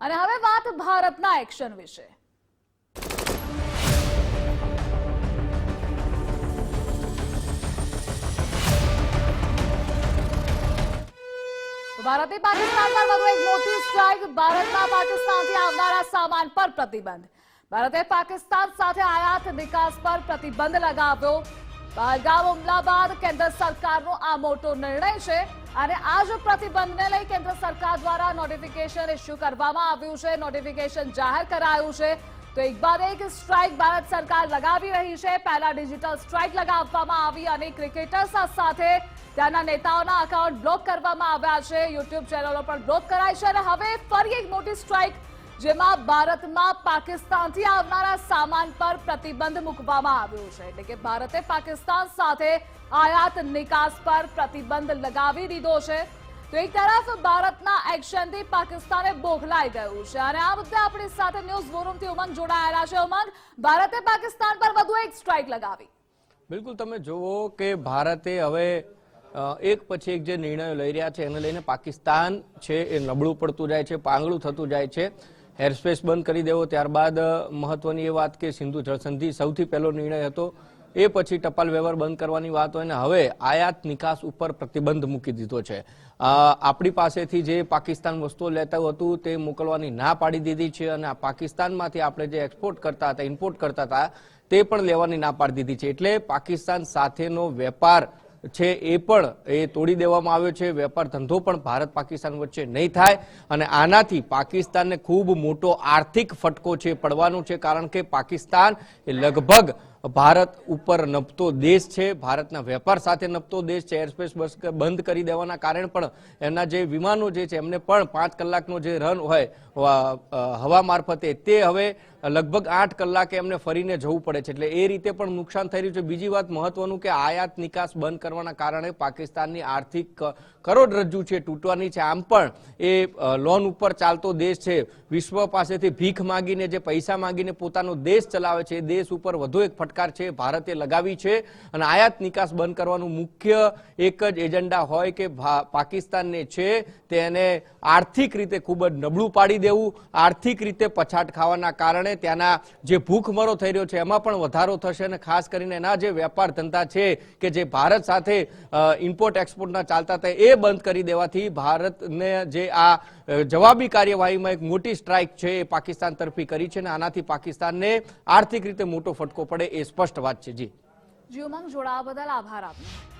અને હવે વાત ભારતના એક્શન વિશે. ભારતે પાકિસ્તાન પર વધુ એક મોટી સ્ટ્રાઇક. ભારતમાં પાકિસ્તાનથી આવનારા સામાન પર પ્રતિબંધ. ભારતે પાકિસ્તાન સાથે આયાત નિકાસ પર પ્રતિબંધ લગાવ્યો. પહલગામ હુમલા બાદ કેન્દ્ર સરકારનો આ મોટો નિર્ણય છે અને આ જ પ્રતિબંધને લઈ કેન્દ્ર સરકાર દ્વારા નોટિફિકેશન ઇસ્યુ કરવામાં આવ્યું છે નોટિફિકેશન જાહેર કરાયું છે. તો એક બાદ એક સ્ટ્રાઇક ભારત સરકાર લગાવી રહી છે. પહેલા ડિજિટલ સ્ટ્રાઇક લગાવવામાં આવી અને ક્રિકેટર્સ સાથે ત્યાંના નેતાઓના અકાઉન્ટ બ્લોક કરવામાં આવ્યા છે. યુટ્યુબ ચેનલો પણ બ્લોક કરાય છે અને હવે ફરી એક મોટી સ્ટ્રાઇક જેમાં ભારતમાં પાકિસ્તાનથી આવનારા સામાન પર પ્રતિબંધ મૂકવામાં આવ્યો છે. એટલે કે ભારતે પાકિસ્તાન સાથે આયાત નિકાસ પર પ્રતિબંધ લગાવી દીધો છે. તો એક તરફ ભારતના એક્શનથી પાકિસ્તાને બોખલાઈ ગયું છે. અને આ મુદ્દે આપણી સાથે ન્યૂઝ વોરૂમથી ઉમંગ જોડાયેલા છે. ઉમંગ, ભારતે પાકિસ્તાન પર વધુ એક સ્ટ્રાઇક લગાવી. બિલકુલ, તમે જુઓ કે ભારતે હવે એક પછી એક જે નિર્ણયો લઈ રહ્યા છે, એને લઈને પાકિસ્તાન છે એ નબળું પડતું જાય છે, પાંગળું થતું જાય છે. એરસ્પેસ બંધ કરી દેવો. ત્યારબાદ મહત્વની એ વાત કે સિંધુ જળસંધિ સૌથી પહેલો નિર્ણય હતો. એ પછી ટપાલ વ્યવહાર બંધ કરવાની વાત હોય ને, હવે આયાત નિકાસ ઉપર પ્રતિબંધ મૂકી દીધો છે. આપણી પાસેથી જે પાકિસ્તાન વસ્તુઓ લેતા હતું તે મોકલવાની ના પાડી દીધી છે અને આ પાકિસ્તાનમાંથી આપણે જે એક્સપોર્ટ કરતા હતા, ઇમ્પોર્ટ કરતા હતા, તે પણ લેવાની ના પાડી દીધી છે. એટલે પાકિસ્તાન સાથેનો વેપાર છે એ પણ એ તોડી દેવામાં આવ્યો છે. વેપાર ધંધો પણ ભારત પાકિસ્તાન વચ્ચે નહીં થાય અને આનાથી પાકિસ્તાનને ખૂબ મોટો આર્થિક ફટકો છે, પડવાનો છે, કારણ કે પાકિસ્તાન એ લગભગ ભારત ઉપર નપતો દેશ છે, ભારતના વેપાર સાથે નપતો દેશ છે. એરસ્પેસ બસ બંધ કરી દેવાના કારણે પણ એના જે વિમાનો જે છે, એમને પણ પાંચ કલાકનો જે રન હોય હવા મારફતે તે હવે લગભગ આઠ કલાકે એમને ફરીને જવું પડે છે. એટલે એ રીતે પણ નુકસાન થઈ રહ્યું છે. બીજી વાત મહત્વનું કે આયાત નિકાસ બંધ કરવાના કારણે પાકિસ્તાનની આર્થિક કરોડરજ્જુ છે, તૂટવાની છે. આમ પણ એ લોન ઉપર ચાલતો દેશ છે. વિશ્વ પાસેથી ભીખ માંગીને જે પૈસા માંગીને પોતાનો દેશ ચલાવે છે દેશ ઉપર વધુ એક ફટકાર છે, ભારતે લગાવી છે. અને આયાત નિકાસ બંધ કરવાનું મુખ્ય એક જ એજન્ડા હોય કે પાકિસ્તાનને છે, તેને આર્થિક રીતે ખૂબ જ નબળું પાડી દેવું, આર્થિક રીતે પછાટ ખાવાના કારણે ત્યાંના જે ભૂખમરો થઈ રહ્યો છે, એમાં પણ વધારો થશે અને ખાસ કરીને એના જે વેપાર ધંધા છે કે જે ભારત સાથે ઇમ્પોર્ટ એક્સપોર્ટના ચાલતા હતા, એ બંધ કરી દેવાથી ભારતને જે આ જવાબી કાર્યવાહીમાં એક મોટી સ્ટ્રાઇક છે એ પાકિસ્તાન તરફી કરી છે અને આનાથી પાકિસ્તાનને આર્થિક રીતે મોટો ફટકો પડે એ સ્પષ્ટ વાત છે. જી. જી ઉમંગ જોડાવા બદલ આભાર આપનો.